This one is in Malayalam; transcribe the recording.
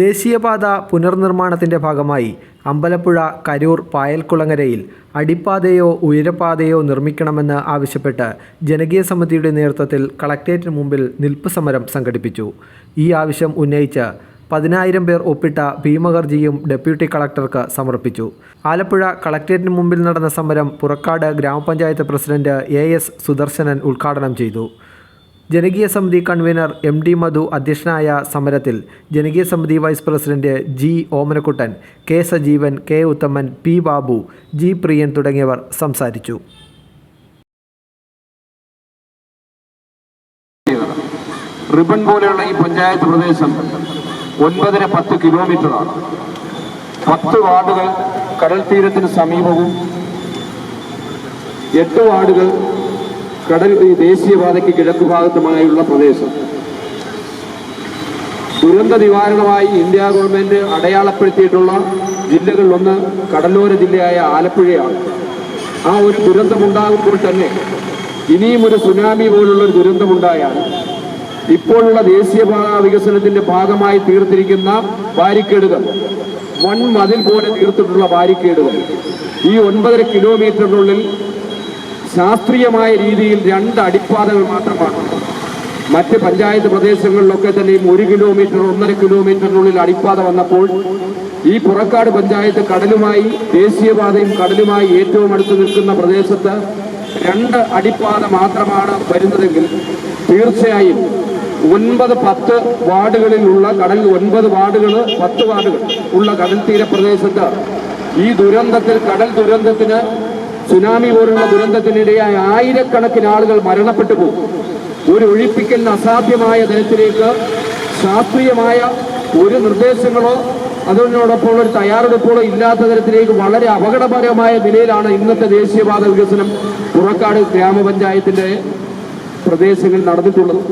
ദേശീയപാത പുനർനിർമ്മാണത്തിന്റെ ഭാഗമായി അമ്പലപ്പുഴ കരൂർ പായൽക്കുളങ്ങരയിൽ അടിപ്പാതയോ ഉയരപ്പാതയോ നിർമ്മിക്കണമെന്ന് ആവശ്യപ്പെട്ട് ജനകീയ സമിതിയുടെ നേതൃത്വത്തിൽ കളക്ടറേറ്റിന് മുമ്പിൽ നിൽപ്പ് സമരം സംഘടിപ്പിച്ചു. ഈ ആവശ്യം ഉന്നയിച്ച് പതിനായിരം പേർ ഒപ്പിട്ട ഭീമഹർജിയും ഡെപ്യൂട്ടി കളക്ടർക്ക് സമർപ്പിച്ചു. ആലപ്പുഴ കളക്ടറേറ്റിന് മുമ്പിൽ നടന്ന സമരം പുറക്കാട് ഗ്രാമപഞ്ചായത്ത് പ്രസിഡന്റ് എ എസ് സുദർശനൻ ഉദ്ഘാടനം ചെയ്തു. ജനകീയ സമിതി കൺവീനർ എം ഡി മധു അധ്യക്ഷനായ സമരത്തിൽ ജനകീയ സമിതി vice president G Omanakuttan K Sajeevan K Uthaman P Babu G Priyan തുടങ്ങിയവർ സംസാരിച്ചു. റിബൺ പോലെയുള്ള ഈ പഞ്ചായത്ത് പ്രദേശം ഒൻപതര പത്ത് കിലോമീറ്ററാണ്. പത്ത് വാർഡുകൾ കടൽ തീരത്തിന് സമീപവും എട്ട് വാർഡുകൾ കടൽ ഈ ദേശീയപാതയ്ക്ക് കിഴക്ക് ഭാഗത്തുമായുള്ള പ്രദേശം. ദുരന്ത നിവാരണമായി ഇന്ത്യ ഗവൺമെന്റ് അടയാളപ്പെടുത്തിയിട്ടുള്ള ജില്ലകളിലൊന്ന് കടലോര ജില്ലയായ ആലപ്പുഴയാണ്. ആ ഒരു ദുരന്തമുണ്ടാകുമ്പോൾ തന്നെ ഇനിയും ഒരു സുനാമി പോലുള്ള ഒരു ദുരന്തമുണ്ടായാൽ ഇപ്പോഴുള്ള ദേശീയപാത വികസനത്തിന്റെ ഭാഗമായി തീർത്തിരിക്കുന്ന ബാരിക്കേഡുകൾ വൺ മതിൽ പോലെ തീർത്തിട്ടുള്ള ബാരിക്കേഡുകൾ ഈ ഒൻപതര കിലോമീറ്ററിനുള്ളിൽ ശാസ്ത്രീയമായ രീതിയിൽ രണ്ട് അടിപ്പാതകൾ മാത്രമാണ്. മറ്റ് പഞ്ചായത്ത് പ്രദേശങ്ങളിലൊക്കെ തന്നെയും ഒരു കിലോമീറ്റർ ഒന്നര കിലോമീറ്ററിനുള്ളിൽ അടിപ്പാത വന്നപ്പോൾ ഈ പുറക്കാട് പഞ്ചായത്ത് കടലുമായി ദേശീയപാതയും കടലുമായി ഏറ്റവും അടുത്ത് നിൽക്കുന്ന പ്രദേശത്ത് രണ്ട് അടിപ്പാത മാത്രമാണ് വരുന്നതെങ്കിൽ തീർച്ചയായും ഒൻപത് പത്ത് വാർഡുകളിലുള്ള കടൽ ഒൻപത് വാർഡുകൾ പത്ത് വാർഡുകൾ ഉള്ള കടൽ തീരപ്രദേശത്ത് ഈ ദുരന്തത്തിൽ കടൽ ദുരന്തത്തിന് സുനാമി പോലുള്ള ദുരന്തത്തിനിടയായ ആയിരക്കണക്കിന് ആളുകൾ മരണപ്പെട്ടു പോകും. ഒരു ഒഴിപ്പിക്കലിന് അസാധ്യമായ തരത്തിലേക്ക് ശാസ്ത്രീയമായ ഒരു നിർദ്ദേശങ്ങളോ അതിനോടൊപ്പം ഒരു തയ്യാറെടുപ്പുകളോ ഇല്ലാത്ത തരത്തിലേക്ക് വളരെ അപകടപരമായ നിലയിലാണ് ഇന്നത്തെ ദേശീയപാത വികസനം പുറക്കാട് ഗ്രാമപഞ്ചായത്തിന്റെ പ്രദേശങ്ങളിൽ നടന്നിട്ടുള്ളത്.